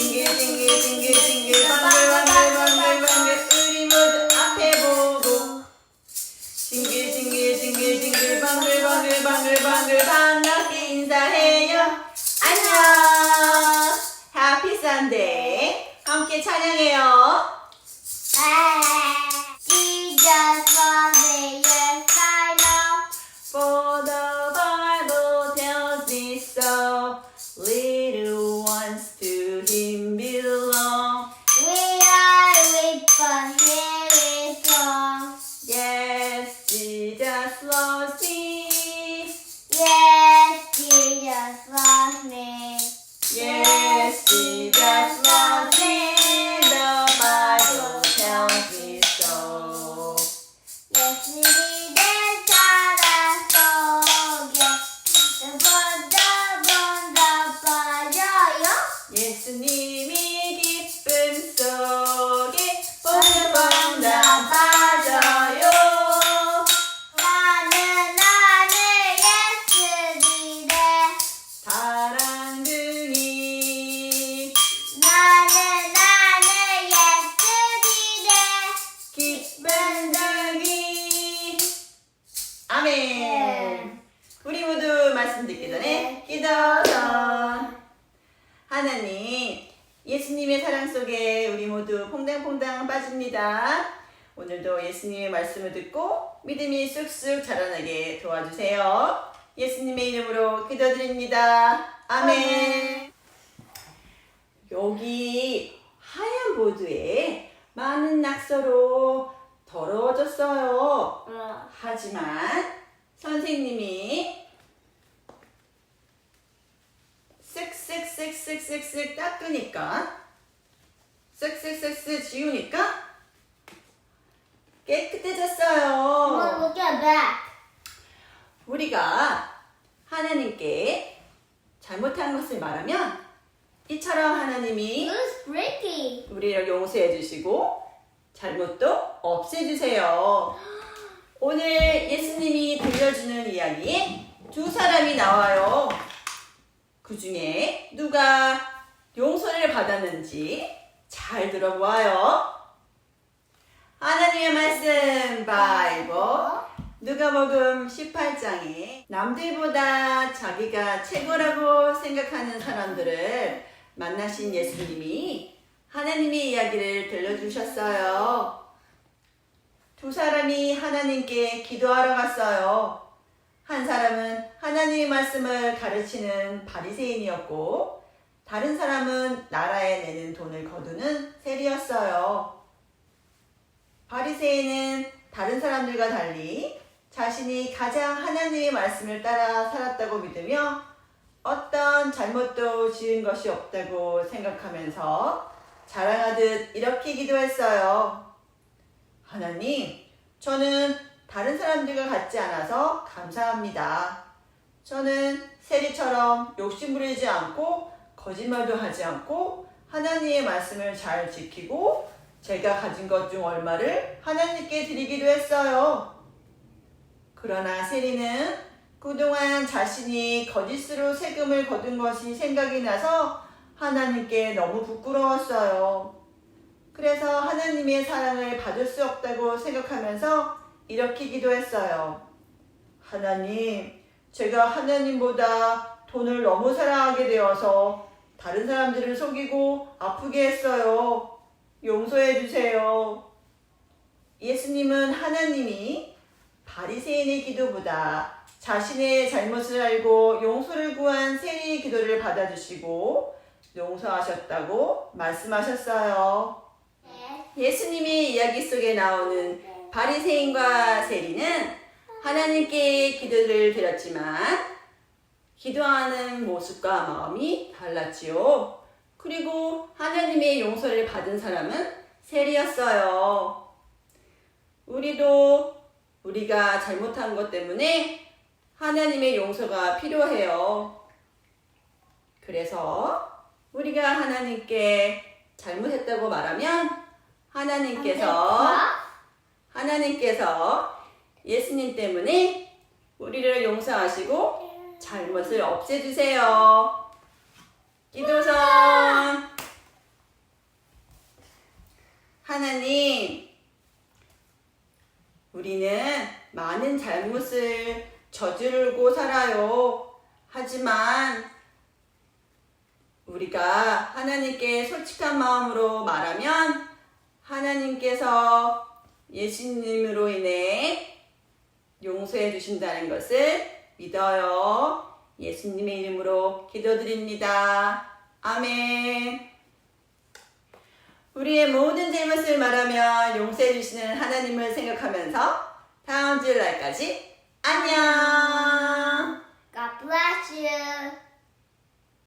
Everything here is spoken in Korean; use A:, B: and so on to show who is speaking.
A: 징글 징글 징글 징글 방글 방글 방글 방글. 우리 모두 앞에 보고. 징글 징글 징글 징글 방글 방글 방글 방글. 반갑게 인사해요. 안녕. 해피 산데이 함께 찬양해 말씀 듣기 전에 기도선. 하나님, 예수님의 사랑 속에 우리 모두 퐁당퐁당 빠집니다. 오늘도 예수님의 말씀을 듣고 믿음이 쑥쑥 자라나게 도와주세요. 예수님의 이름으로 기도드립니다. 아멘. 여기 하얀 보드에 많은 낙서로 더러워졌어요. 하지만 선생님이 쓱쓱쓱쓱쓱쓱 닦으니까 쓱쓱쓱쓱 지우니까 깨끗해졌어요.
B: look at that.
A: 우리가 하나님께 잘못한 것을 말하면 이처럼 하나님이? 우리를 용서해 주시고 잘못도 없애 주세요. 오늘 예수님이 들려주는 이야기에 두 사람이 나와요. 그 중에 누가 용서를 받았는지 잘 들어보아요. 하나님의 말씀 바이블 누가복음 18장에 남들보다 자기가 최고라고 생각하는 사람들을 만나신 예수님이 하나님의 이야기를 들려주셨어요. 두 사람이 하나님께 기도하러 갔어요. 한 사람은 하나님의 말씀을 가르치는 바리새인이었고 다른 사람은 나라에 내는 돈을 거두는 세리였어요. 바리새인은 다른 사람들과 달리 자신이 가장 하나님의 말씀을 따라 살았다고 믿으며 어떤 잘못도 지은 것이 없다고 생각하면서 자랑하듯 이렇게 기도했어요. 하나님, 저는 다른 사람들과 같지 않아서 감사합니다. 저는 세리처럼 욕심 부리지 않고 거짓말도 하지 않고 하나님의 말씀을 잘 지키고 제가 가진 것 중 얼마를 하나님께 드리기도 했어요. 그러나 세리는 그동안 자신이 거짓으로 세금을 거둔 것이 생각이 나서 하나님께 너무 부끄러웠어요. 그래서 하나님의 사랑을 받을 수 없다고 생각하면서 이렇게 기도했어요. 하나님, 제가 하나님보다 돈을 너무 사랑하게 되어서 다른 사람들을 속이고 아프게 했어요. 용서해 주세요. 예수님은 하나님이 바리새인의 기도보다 자신의 잘못을 알고 용서를 구한 세리의 기도를 받아주시고 용서하셨다고 말씀하셨어요. 예수님의 이야기 속에 나오는 바리새인과 세리는 하나님께 기도를 드렸지만 기도하는 모습과 마음이 달랐지요. 그리고 하나님의 용서를 받은 사람은 세리였어요. 우리도 우리가 잘못한 것 때문에 하나님의 용서가 필요해요. 그래서 우리가 하나님께 잘못했다고 말하면 하나님께서 하나님께서 예수님 때문에 우리를 용서하시고 잘못을 없애주세요. 기도성 하나님 우리는 많은 잘못을 저지르고 살아요. 하지만 우리가 하나님께 솔직한 마음으로 말하면 하나님께서 예수님으로 인해 용서해 주신다는 것을 믿어요. 예수님의 이름으로 기도드립니다. 아멘. 우리의 모든 잘못을 말하며 용서해 주시는 하나님을 생각하면서 다음 주일날까지 안녕.
B: God bless you.